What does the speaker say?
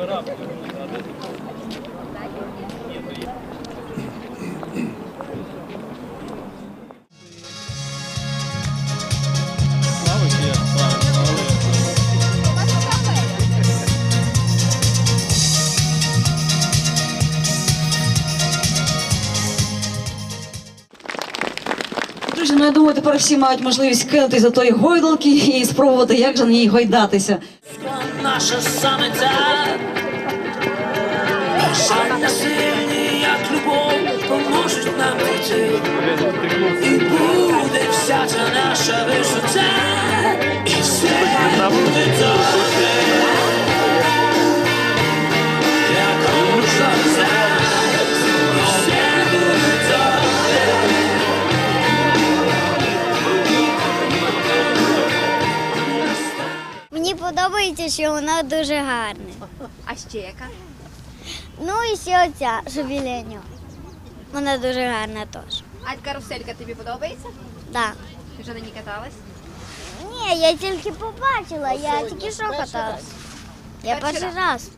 Beraber. Тепер всі мають можливість кинутися за тої гойдалки і спробувати, як же на ній гойдатися. наша саме Бажання сильні, як любов, поможуть нам дійти. Мені подобається, що вона дуже гарна. А ще яка? Ну і ще оця що біля нього. Вона дуже гарна теж. А каруселька тобі подобається? Так. Ти вже на ній каталась? Ні, я тільки побачила, я тільки що каталась. Я Перший перший раз.